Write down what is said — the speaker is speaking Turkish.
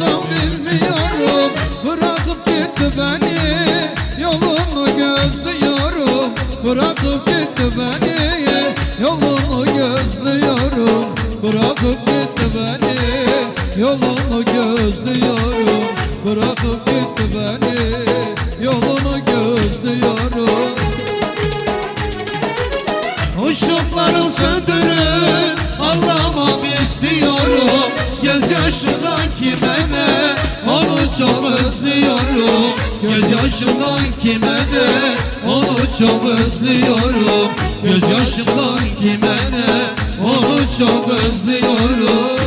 yapsam bilmiyorum. Bırakıp gitti beni. Yolumu gözlüyorum. Bırakıp gitti beni. Yolumu gözlüyorum. Bırakıp gitti beni. Yolumu gözlüyorum. Bırakıp gitti beni. Yolunu gözlüyorum. Işıkları söndürün Anlamam istiyorum. Gözyaşından kim özlüyorum Gözyaşından kime ne onu çok özlüyorum. Gözyaşından kime ne onu çok özlüyorum